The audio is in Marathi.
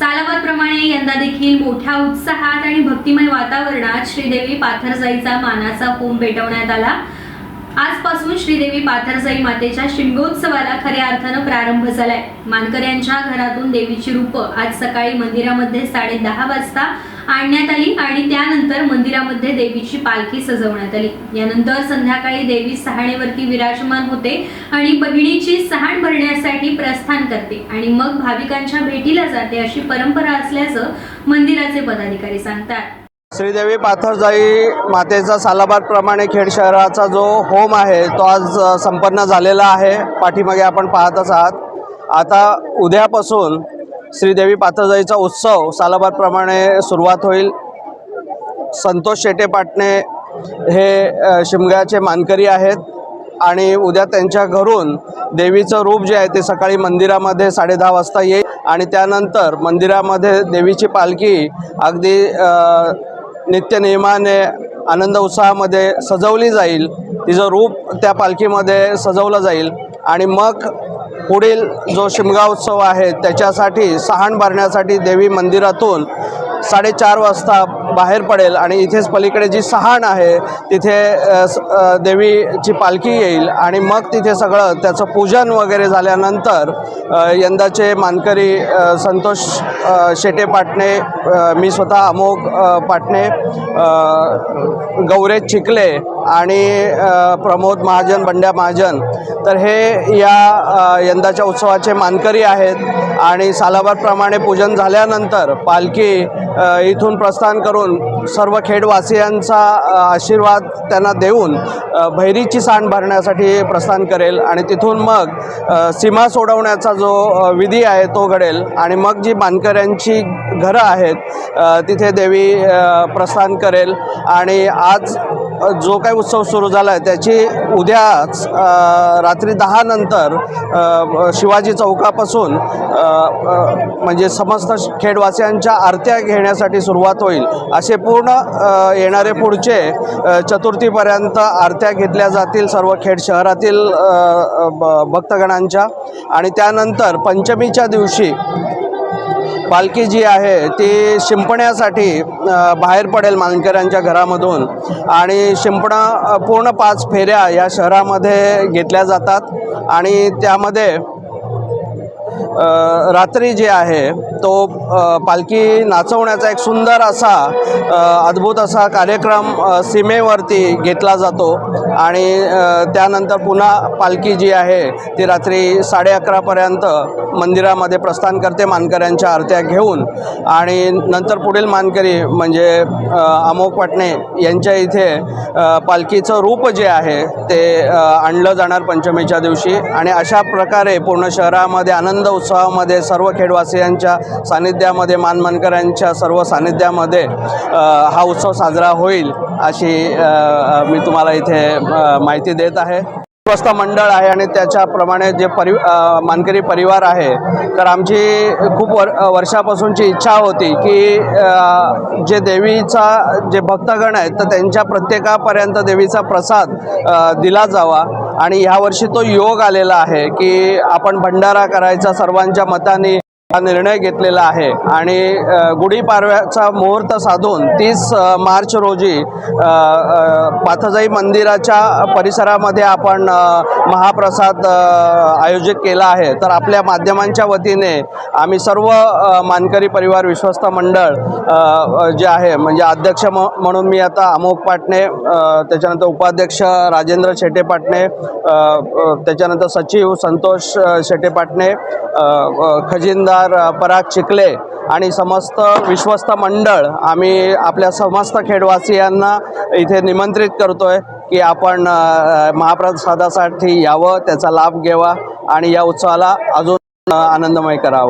सालाबादप्रमाणे यंदा देखील मोठ्या उत्साहात आणि भक्तिमय वातावरणात श्रीदेवी पाथरजाईचा मानाचा होम पेटवण्यात आला. आजपासून श्रीदेवी पाथरसाई मातेच्या शिमगोत्सवाला खऱ्या अर्थानं प्रारंभ झालाय. मानकऱ्यांच्या घरातून देवीची रूपं आज सकाळी मंदिरामध्ये साडे दहा वाजता आणण्यात आली आणि त्यानंतर मंदिरामध्ये देवीची पालखी सजवण्यात आली. यानंतर संध्याकाळी देवी सहाणेवरती विराजमान होते आणि बहिणीची सहाण भरण्यासाठी प्रस्थान करते आणि मग भाविकांच्या भेटीला जाते अशी परंपरा असल्याचं मंदिराचे पदाधिकारी सांगतात. श्रीदेवी पाथरजाई मातेचा सालाबादप्रमाणे खेड शहराचा जो होम आहे तो आज संपन्न झालेला आहे. पाठीमागे आपण पाहतच आहात. आता उद्यापासून श्रीदेवी पाथरजाईचा उत्सव सालाबादप्रमाणे सुरुवात होईल. संतोष शेटे पाटणे हे शिमग्याचे मानकरी आहेत आणि उद्या त्यांच्या घरून देवीचं रूप जे आहे ते सकाळी मंदिरामध्ये साडे दहा वाजता येईल. आणि त्यानंतर मंदिरामध्ये देवीची पालखी अगदी नित्यनियमाने आनंद उत्साहामध्ये सजवली जाईल. तिचं रूप त्या पालखीमध्ये सजवलं जाईल. आणि मग पुढील जो शिमगा उत्सव आहे त्याच्यासाठी सहाण भरण्यासाठी देवी मंदिरातून साडेचार वाजता बाहेर पडेल आणि इथेच पलीकडे जी सहाण आहे तिथे देवीची पालखी येईल आणि मग तिथे सगळं त्याचं पूजन वगैरे झाल्यानंतर यंदाचे मानकरी संतोष शेटे पाटणे मी स्वतः अमोघ पाटणे गौरे चिखले आणि प्रमोद महाजन बंड्या महाजन. तर हे या यंदाच्या उत्सवाचे मानकरी आहेत आणि सालाबादप्रमाणे पूजन झाल्यानंतर पालखी इथून प्रस्थान करून सर्व खेडवासियांचा आशीर्वाद त्यांना देऊन भैरीची सांड भरण्यासाठी प्रस्थान करेल आणि तिथून मग सीमा सोडवण्याचा जो विधी आहे तो घडेल आणि मग जी मानकऱ्यांची घरं आहेत तिथे देवी प्रस्थान करेल आणि आज जो काही उत्सव सुरू झाला आहे त्याची उद्याच रात्री दहा नंतर शिवाजी चौकापासून म्हणजे समस्त खेडवासियांच्या आरत्या घेण्यासाठी सुरुवात होईल असे पूर्ण येणारे पुढचे चतुर्थीपर्यंत आरत्या घेतल्या जातील सर्व खेड शहरातील ब- भक्तगणांच्या. आणि त्यानंतर पंचमीच्या दिवशी पालखी जी आहे ती शिंपण्यासाठी बाहेर पडेल मानकऱ्यांच्या घरामधून. आणि शिंपणं पूर्ण पाच फेऱ्या या शहरामध्ये घेतल्या जातात. आणि त्यामध्ये रात्री जे आहे तो पालखी नाचवण्याचा एक सुंदर असा अद्भुत असा कार्यक्रम सीमेवरती घेतला जातो. आणि त्यानंतर पुन्हा पालखी जी आहे ती रात्री साडे अकरापर्यंत मंदिरामध्ये प्रस्थान करते मानकऱ्यांच्या आरत्या घेऊन. आणि नंतर पुढील मानकरी म्हणजे अमोक पाटणे यांच्या इथे पालखीचं रूप जे आहे ते आणलं जाणार पंचमीच्या दिवशी. आणि अशा प्रकारे पूर्ण शहरामध्ये आनंद उत्सवामध्ये सर्व खेडवासियांच्या सानिध्यामध्ये मानमानकऱ्यांच्या सर्व सानिध्यामध्ये हा उत्सव साजरा होईल. अशी मी तुम्हाला इथे माहिती देत आहे. स्वस्त मंडळ आहे आणि त्याच्याप्रमाणे जे परि मानकरी परिवार आहे तर आमची खूप वर वर्षापासूनची इच्छा होती की जे देवीचा जे भक्तगण आहेत तर त्यांच्या प्रत्येकापर्यंत देवीचा प्रसाद दिला जावा. आणि ह्यावर्षी तो योग आलेला आहे की आपण भंडारा करायचा सर्वांच्या मताने. हा निर्णय घेतलेला आहे. आणि गुढीपाडव्याचा मुहूर्त साधून तीस मार्च रोजी पाथजाई मंदिराच्या परिसरामध्ये आपण महाप्रसाद आयोजित केला आहे. तर आपल्या माध्यमांच्या वतीने आम्ही सर्व मानकरी परिवार विश्वस्त मंडळ जे आहे म्हणजे अध्यक्ष म्हणून मी आता अमोक पाटणे त्याच्यानंतर उपाध्यक्ष राजेंद्र शेटे पाटणे त्याच्यानंतर सचिव संतोष शेटे पाटणे खजिनदार अ, पराग चिखले आणि समस्त विश्वस्त मंडळ आम्ही आपल्या समस्त खेडवासियांना इथे निमंत्रित करतो आहे की आपण महाप्रसादासाठी यावं त्याचा लाभ घ्यावा आणि या उत्सवाला अजून आनंदमय करावं.